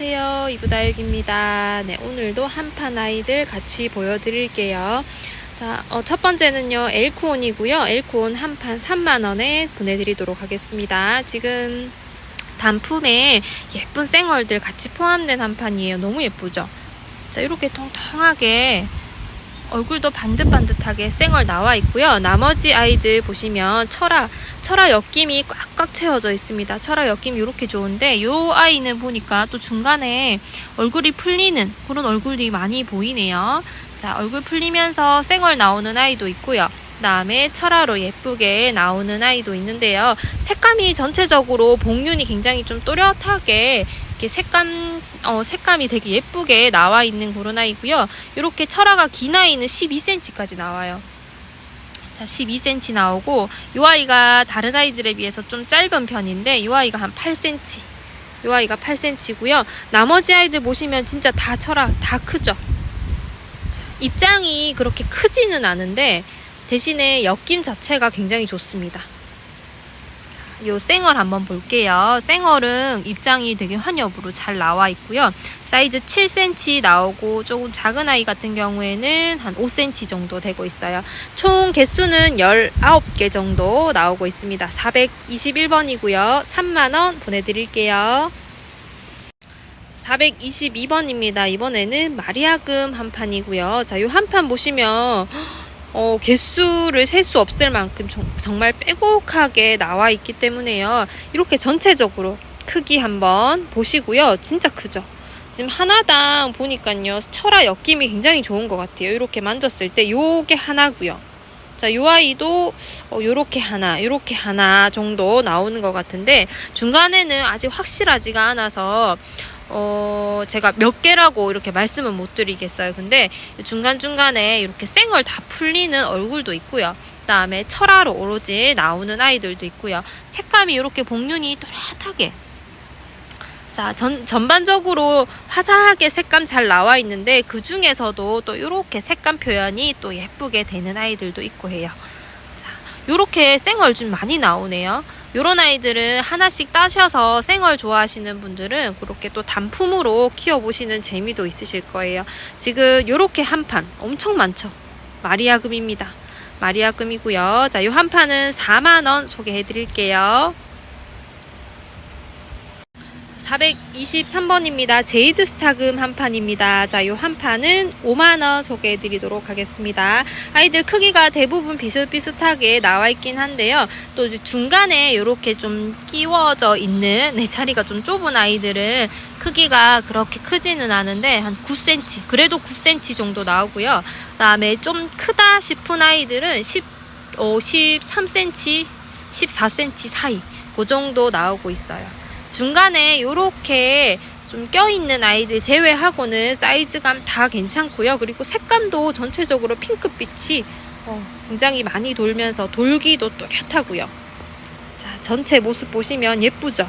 안녕하세요. 이브다육입니다. 네, 오늘도 한판 아이들 같이 보여드릴게요. 자, 어, 첫 번째는요, 엘코온이고요. 엘코온 한판 3만원에 보내드리도록 하겠습니다. 지금 단품에 예쁜 생얼들 같이 포함된 한 판이에요. 너무 예쁘죠? 자, 이렇게 통통하게 얼굴도 반듯반듯하게 생얼 나와 있고요. 나머지 아이들 보시면 철화, 철화 엮임이 꽉꽉 채워져 있습니다. 철화 엮임 이렇게 좋은데 이 아이는 보니까 또 중간에 얼굴이 풀리는 그런 얼굴이 많이 보이네요. 자, 얼굴 풀리면서 생얼 나오는 아이도 있고요. 그다음에 철화로 예쁘게 나오는 아이도 있는데요. 색감이 전체적으로 복륜이 굉장히 좀 또렷하게 이렇게 색감 어, 색감이 되게 예쁘게 나와 있는 그런 아이고요. 이렇게 철화가 긴 아이는 12cm까지 나와요. 자, 12cm 나오고 이 아이가 다른 아이들에 비해서 좀 짧은 편인데 이 아이가 한 8cm. 이 아이가 8cm고요. 나머지 아이들 보시면 진짜 다 철화 다 크죠. 자, 입장이 그렇게 크지는 않은데 대신에 엮임 자체가 굉장히 좋습니다. 요 생얼 한번 볼게요. 생얼은 입장이 되게 환엽으로 잘 나와 있고요. 사이즈 7cm 나오고 조금 작은 아이 같은 경우에는 한 5cm 정도 되고 있어요. 총 개수는 19개 정도 나오고 있습니다. 421번이고요. 3만원 보내드릴게요. 422번입니다. 이번에는 마리아금 한 판이고요. 자, 요 한 판 보시면 어, 개수를 셀 수 없을 만큼 정, 정말 빼곡하게 나와 있기 때문에요. 이렇게 전체적으로 크기 한번 보시고요. 진짜 크죠? 지금 하나당 보니까요. 철화 엮임이 굉장히 좋은 것 같아요. 이렇게 만졌을 때 요게 하나고요. 자, 요 아이도 어, 요렇게 하나, 요렇게 하나 정도 나오는 것 같은데 중간에는 아직 확실하지가 않아서 어, 제가 몇 개라고 이렇게 말씀은 못 드리겠어요. 근데 중간중간에 이렇게 생얼 다 풀리는 얼굴도 있고요. 그 다음에 철화로 오로지 나오는 아이들도 있고요. 색감이 이렇게 복륜이 또렷하게. 자, 전, 전반적으로 화사하게 색감 잘 나와 있는데 그 중에서도 또 이렇게 색감 표현이 또 예쁘게 되는 아이들도 있고 해요. 자, 이렇게 생얼 좀 많이 나오네요. 요런 아이들은 하나씩 따셔서 생얼 좋아하시는 분들은 그렇게 또 단품으로 키워보시는 재미도 있으실 거예요. 지금 요렇게 한 판 엄청 많죠. 마리아금입니다. 마리아금이고요. 자, 요 한 판은 4만원 소개해 드릴게요. 423번입니다. 제이드 스타금 한 판입니다. 자, 요 한 판은 5만원 소개해 드리도록 하겠습니다. 아이들 크기가 대부분 비슷비슷하게 나와 있긴 한데요. 또 중간에 이렇게 좀 끼워져 있는 내 자리가 좀 좁은 아이들은 크기가 그렇게 크지는 않은데 한 9cm, 그래도 9cm 정도 나오고요. 그 다음에 좀 크다 싶은 아이들은 10, 어, 13cm, 14cm 사이 그 정도 나오고 있어요. 중간에 이렇게 좀 껴있는 아이들 제외하고는 사이즈감 다 괜찮고요. 그리고 색감도 전체적으로 핑크빛이 어, 굉장히 많이 돌면서 돌기도 또렷하고요. 자, 전체 모습 보시면 예쁘죠?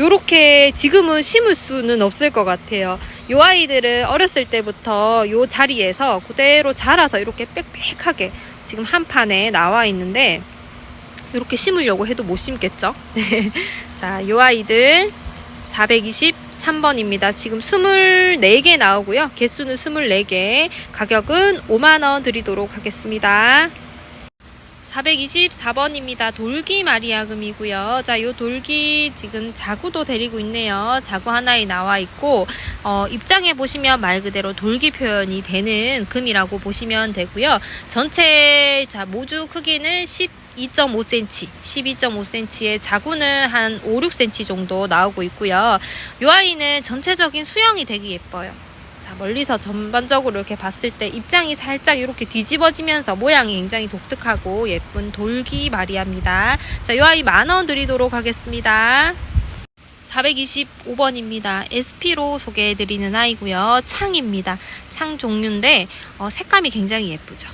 요렇게 지금은 심을 수는 없을 것 같아요. 요 아이들은 어렸을 때부터 요 자리에서 그대로 자라서 이렇게 빽빽하게 지금 한 판에 나와 있는데 이렇게 심으려고 해도 못 심겠죠? 네. 자, 요 아이들 423번입니다. 지금 24개 나오고요. 개수는 24개. 가격은 5만원 드리도록 하겠습니다. 424번입니다. 돌기 마리아금이고요. 자, 요 돌기 지금 자구도 데리고 있네요. 자구 하나에 나와 있고, 어, 입장에 보시면 말 그대로 돌기 표현이 되는 금이라고 보시면 되고요. 전체, 자, 모주 크기는 12.5cm, 12.5cm의 자구는 한 5, 6cm 정도 나오고 있고요. 요 아이는 전체적인 수영이 되게 예뻐요. 자, 멀리서 전반적으로 이렇게 봤을 때 입장이 살짝 이렇게 뒤집어지면서 모양이 굉장히 독특하고 예쁜 돌기 마리아입니다. 자, 이 아이 만 원 드리도록 하겠습니다. 425번입니다. SP로 소개해드리는 아이고요. 창입니다. 창 종류인데 어, 색감이 굉장히 예쁘죠.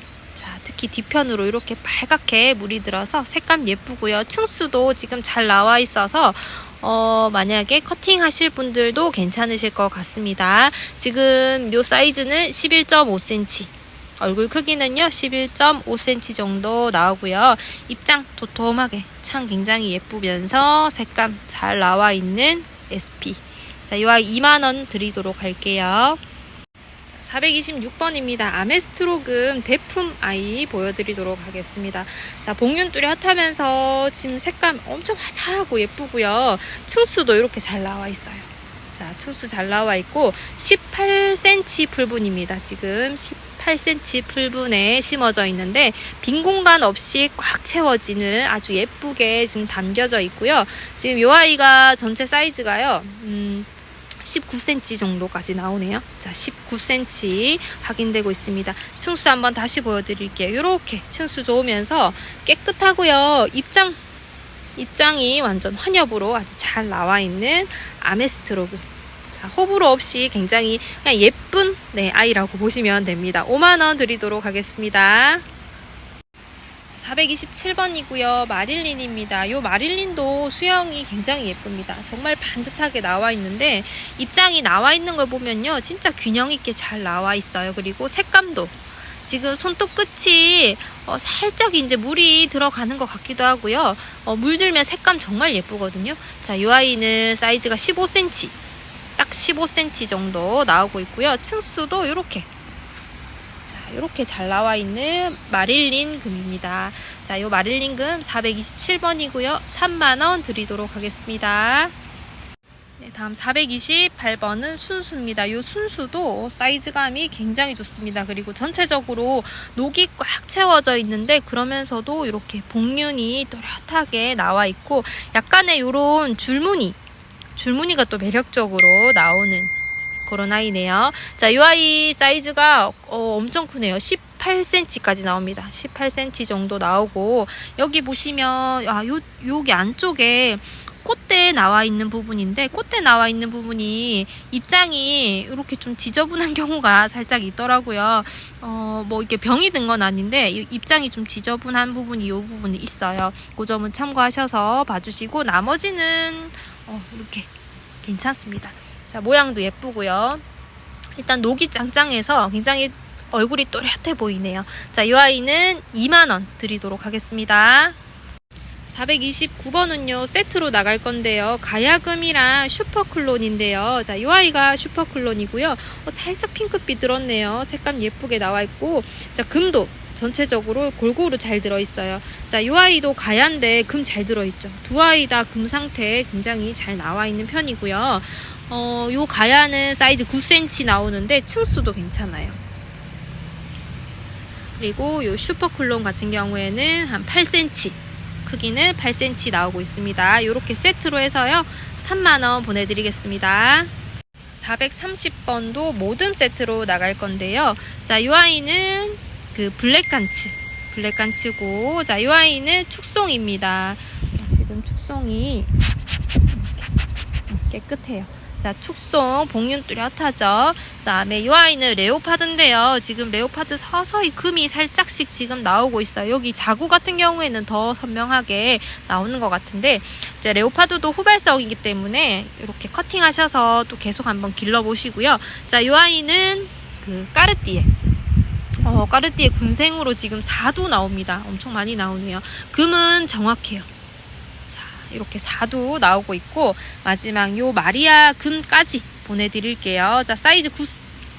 자, 특히 뒤편으로 이렇게 빨갛게 물이 들어서 색감 예쁘고요. 층수도 지금 잘 나와 있어서 어, 만약에 커팅 하실 분들도 괜찮으실 것 같습니다. 지금 요 사이즈는 11.5cm. 얼굴 크기는요, 11.5cm 정도 나오고요. 입장 도톰하게 창 굉장히 예쁘면서 색감 잘 나와 있는 SP. 자, 자, 이 아이 2만원 드리도록 할게요. 426번입니다. 아메스트로금 대품 아이 보여드리도록 하겠습니다. 자, 복륜 뚜렷하면서 지금 색감 엄청 화사하고 예쁘고요. 층수도 이렇게 잘 나와 있어요. 자, 층수 잘 나와 있고 18cm 풀분입니다. 지금 18cm 풀분에 심어져 있는데 빈 공간 없이 꽉 채워지는 아주 예쁘게 지금 담겨져 있고요. 지금 이 아이가 전체 사이즈가요. 음, 19cm 정도까지 나오네요. 자, 19cm 확인되고 있습니다. 층수 한번 다시 보여드릴게요. 이렇게 층수 좋으면서 깨끗하고요. 입장 입장이 완전 환엽으로 아주 잘 나와 있는 아메스트로그. 자, 호불호 없이 굉장히 그냥 예쁜 네, 아이라고 보시면 됩니다. 5만 원 드리도록 하겠습니다. 427번이고요. 마릴린입니다. 이 마릴린도 수영이 굉장히 예쁩니다. 정말 반듯하게 나와 있는데 입장이 나와 있는 걸 보면요. 진짜 균형 있게 잘 나와 있어요. 그리고 색감도 지금 손톱 끝이 어, 살짝 이제 물이 들어가는 것 같기도 하고요. 어, 물들면 색감 정말 예쁘거든요. 자, 이 아이는 사이즈가 15cm. 딱 15cm 정도 나오고 있고요. 층수도 이렇게 이렇게 잘 나와 있는 마릴린 금입니다. 자, 요 마릴린 금 427번이고요. 3만원 드리도록 하겠습니다. 네, 다음 428번은 순수입니다. 요 순수도 사이즈감이 굉장히 좋습니다. 그리고 전체적으로 녹이 꽉 채워져 있는데 그러면서도 이렇게 복륜이 또렷하게 나와 있고 약간의 요런 줄무늬 줄무늬가 또 매력적으로 나오는 그런 아이네요. 자, 이 아이 사이즈가 어, 엄청 크네요. 18cm까지 나옵니다. 18cm 정도 나오고 여기 보시면 아, 요 여기 안쪽에 꽃대 나와 있는 부분인데 꽃대 나와 있는 부분이 입장이 이렇게 좀 지저분한 경우가 살짝 있더라고요. 어, 뭐 이게 병이 든 건 아닌데 입장이 좀 지저분한 부분이 이 부분이 있어요. 그 점은 참고하셔서 봐주시고 나머지는 어, 이렇게 괜찮습니다. 자, 모양도 예쁘고요. 일단 녹이 짱짱해서 굉장히 얼굴이 또렷해 보이네요. 자, 이 아이는 2만원 드리도록 하겠습니다. 429번은요, 세트로 나갈 건데요. 가야금이랑 슈퍼클론인데요. 자, 이 아이가 슈퍼클론이고요. 어, 살짝 핑크빛 들었네요. 색감 예쁘게 나와 있고, 자, 금도 전체적으로 골고루 잘 들어있어요. 자, 이 아이도 가야인데 금 잘 들어있죠. 두 아이 다 금 상태 굉장히 잘 나와 있는 편이고요. 어, 요 가야는 사이즈 9cm 나오는데 층수도 괜찮아요. 그리고 요 슈퍼클론 같은 경우에는 한 8cm 크기는 8cm 나오고 있습니다. 이렇게 세트로 해서요. 3만원 보내드리겠습니다. 430번도 모듬 세트로 나갈 건데요. 자, 이 아이는 그 블랙간츠. 블랙간츠고, 자, 이 아이는 축송입니다. 지금 축송이 깨끗해요. 자, 축송, 복륜 뚜렷하죠. 그 다음에 이 아이는 레오파드인데요. 지금 레오파드 서서히 금이 살짝씩 지금 나오고 있어요. 여기 자구 같은 경우에는 더 선명하게 나오는 것 같은데, 이제 레오파드도 후발성이기 때문에 이렇게 커팅하셔서 또 계속 한번 길러보시고요. 자, 이 아이는 그 까르띠에. 어, 까르띠에 군생으로 지금 4두 나옵니다. 엄청 많이 나오네요. 금은 정확해요. 이렇게 4두 나오고 있고 마지막 요 마리아 금까지 보내드릴게요. 자 사이즈 9,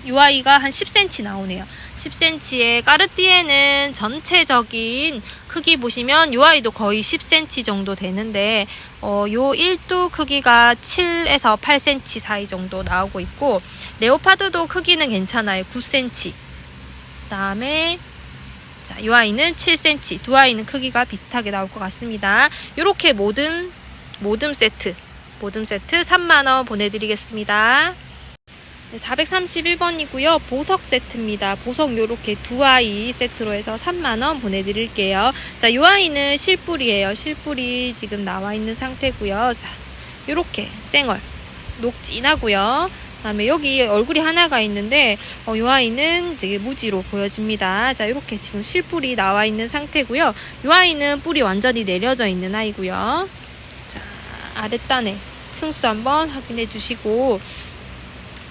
요 아이가 한 10cm 나오네요. 10cm에 까르띠에는 전체적인 크기 보시면 요 아이도 거의 10cm 정도 되는데 어, 요 1두 크기가 7에서 8cm 사이 정도 나오고 있고 레오파드도 크기는 괜찮아요. 9cm. 그다음에 자, 이 아이는 7cm, 두 아이는 크기가 비슷하게 나올 것 같습니다. 이렇게 모든 모듬 세트, 모듬 세트 3만원 보내드리겠습니다. 네, 431번이고요. 보석 세트입니다. 보석 요렇게 두 아이 세트로 해서 3만원 보내드릴게요. 자, 이 아이는 실뿌리예요. 실뿌리 지금 나와 있는 상태고요. 자, 요렇게 생얼, 녹진하고요. 다음에 여기 얼굴이 하나가 있는데 어, 이 아이는 되게 무지로 보여집니다. 자 이렇게 지금 실뿔이 나와 있는 상태고요. 이 아이는 뿔이 완전히 내려져 있는 아이고요. 자 아랫단에 층수 한번 확인해 주시고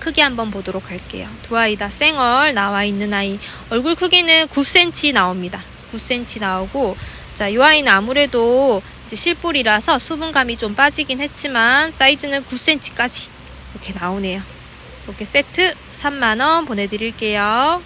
크기 한번 보도록 할게요. 두 아이 다 생얼 나와 있는 아이 얼굴 크기는 9cm 나옵니다. 9cm 나오고 자 이 아이는 아무래도 이제 실뿔이라서 수분감이 좀 빠지긴 했지만 사이즈는 9cm까지 이렇게 나오네요. 이렇게 세트 3만원 보내드릴게요.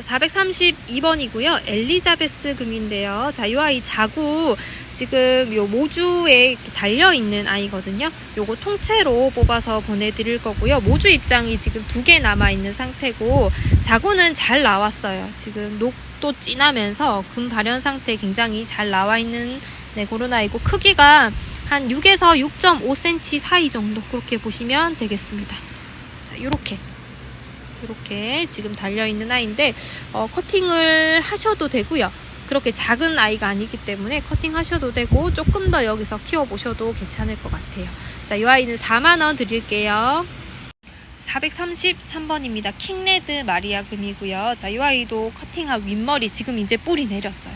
432번이고요. 엘리자베스 금인데요. 자, 이 아이 자구 지금 요 모주에 달려있는 아이거든요. 요거 통째로 뽑아서 보내드릴 거고요. 모주 입장이 지금 두 개 남아있는 상태고 자구는 잘 나왔어요. 지금 녹도 진하면서 금 발현 상태 굉장히 잘 나와있는 네, 그런 아이고 크기가 한 6에서 6.5cm 사이 정도 그렇게 보시면 되겠습니다. 자, 요렇게 이렇게 지금 달려있는 아이인데 어, 커팅을 하셔도 되고요. 그렇게 작은 아이가 아니기 때문에 커팅 하셔도 되고 조금 더 여기서 키워보셔도 괜찮을 것 같아요. 자, 이 아이는 4만원 드릴게요. 433번입니다. 킹레드 마리아 금이고요. 자, 이 아이도 커팅한 윗머리 지금 이제 뿌리 내렸어요.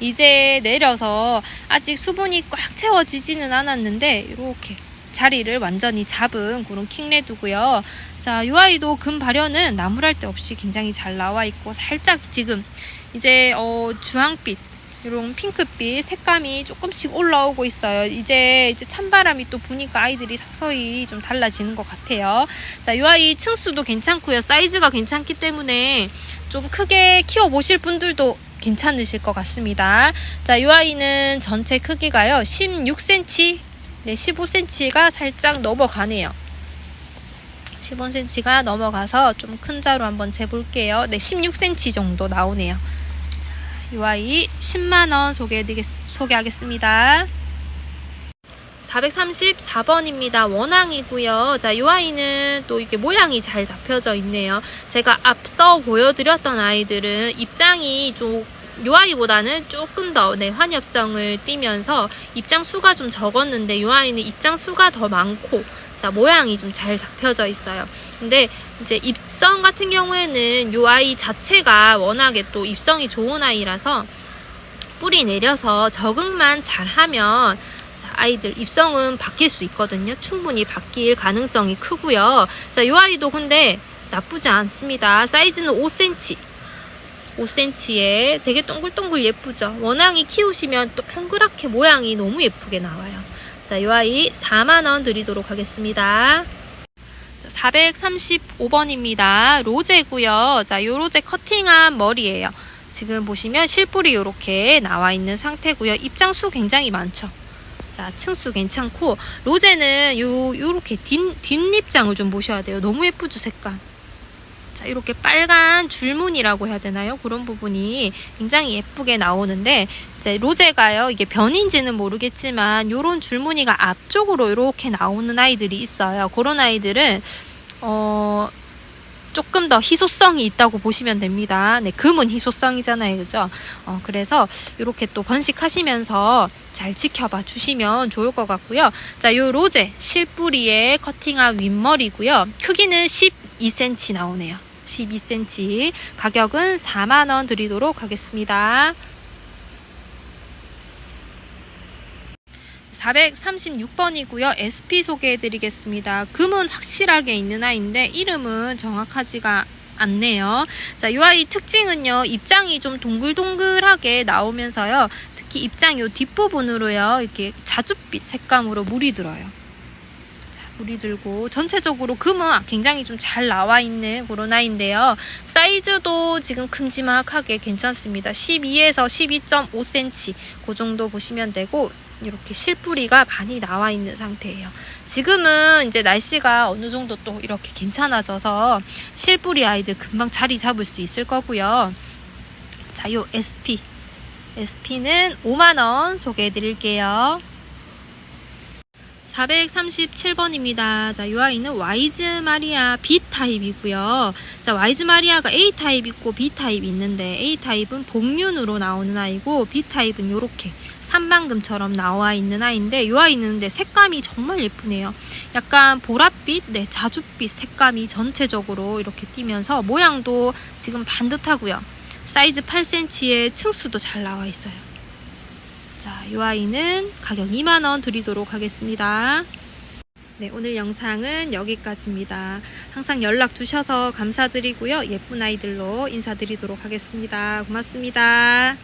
이제 내려서 아직 수분이 꽉 채워지지는 않았는데 이렇게 자리를 완전히 잡은 그런 킹레드고요. 자, 이 아이도 금 발현은 나무랄 데 없이 굉장히 잘 나와 있고 살짝 지금 이제 어, 주황빛 이런 핑크빛 색감이 조금씩 올라오고 있어요. 이제 이제 찬바람이 또 부니까 아이들이 서서히 좀 달라지는 것 같아요. 자, 이 아이 층수도 괜찮고요. 사이즈가 괜찮기 때문에 좀 크게 키워 보실 분들도 괜찮으실 것 같습니다. 자, 이 아이는 전체 크기가요. 16cm, 네, 15cm가 살짝 넘어가네요. 15cm가 넘어가서 좀 큰 자로 한번 재볼게요. 네, 16cm 정도 나오네요. 이 아이 10만원 소개해드리겠, 소개하겠습니다. 434번입니다. 원앙이고요. 자, 이 아이는 또 이게 모양이 잘 잡혀져 있네요. 제가 앞서 보여드렸던 아이들은 입장이 좀 요 아이보다는 조금 더 네, 환엽성을 띠면서 입장 수가 좀 적었는데 요 아이는 입장 수가 더 많고 자, 모양이 좀 잘 잡혀져 있어요. 근데 이제 입성 같은 경우에는 요 아이 자체가 워낙에 또 입성이 좋은 아이라서 뿌리 내려서 적응만 잘하면 자, 아이들 입성은 바뀔 수 있거든요. 충분히 바뀔 가능성이 크고요. 자, 요 아이도 근데 나쁘지 않습니다. 사이즈는 5cm. 5cm에 되게 동글동글 예쁘죠. 원앙이 키우시면 또 동그랗게 모양이 너무 예쁘게 나와요. 자, 이 아이 4만원 드리도록 하겠습니다. 435번입니다. 로제고요. 자, 요 로제 커팅한 머리예요. 지금 보시면 실뿔이 이렇게 나와 있는 상태고요. 입장수 굉장히 많죠. 자, 층수 괜찮고 로제는 요 요렇게 뒷 뒷립장을 좀 보셔야 돼요. 너무 예쁘죠, 색감. 자, 이렇게 빨간 줄무늬라고 해야 되나요? 그런 부분이 굉장히 예쁘게 나오는데, 이제 로제가요, 이게 변인지는 모르겠지만, 요런 줄무늬가 앞쪽으로 이렇게 나오는 아이들이 있어요. 그런 아이들은, 어, 조금 더 희소성이 있다고 보시면 됩니다. 네, 금은 희소성이잖아요. 그죠? 어, 그래서 이렇게 또 번식하시면서 잘 지켜봐 주시면 좋을 것 같고요. 자, 요 로제 실뿌리에 커팅한 윗머리고요. 크기는 12cm 나오네요. 12cm. 가격은 4만원 드리도록 하겠습니다. 436번이고요. SP 소개해드리겠습니다. 금은 확실하게 있는 아이인데 이름은 정확하지가 않네요. 자, 이 아이 특징은요. 입장이 좀 동글동글하게 나오면서요. 특히 입장 요 뒷부분으로요. 이렇게 자줏빛 색감으로 물이 들어요. 자, 물이 들고 전체적으로 금은 굉장히 좀 잘 나와 있는 아이인데요. 사이즈도 지금 큼지막하게 괜찮습니다. 12에서 12.5cm 그 정도 보시면 되고 이렇게 실뿌리가 많이 나와 있는 상태예요. 지금은 이제 날씨가 어느 정도 또 이렇게 괜찮아져서 실뿌리 아이들 금방 자리 잡을 수 있을 거고요. 자, 요 SP. SP는 5만원 소개해 드릴게요. 437번입니다. 자, 이 아이는 와이즈 마리아 B 타입이고요. 자, 와이즈 마리아가 A 타입 있고 B 타입 있는데 A 타입은 복륜으로 나오는 아이고 B 타입은 요렇게 삼방금처럼 나와 있는 아이인데 이 아이는 근데 색감이 정말 예쁘네요. 약간 보랏빛, 네, 자줏빛 색감이 전체적으로 이렇게 띄면서 모양도 지금 반듯하고요. 사이즈 8cm에 층수도 잘 나와 있어요. 자, 이 아이는 가격 2만원 드리도록 하겠습니다. 네, 오늘 영상은 여기까지입니다. 항상 연락 주셔서 감사드리고요. 예쁜 아이들로 인사드리도록 하겠습니다. 고맙습니다.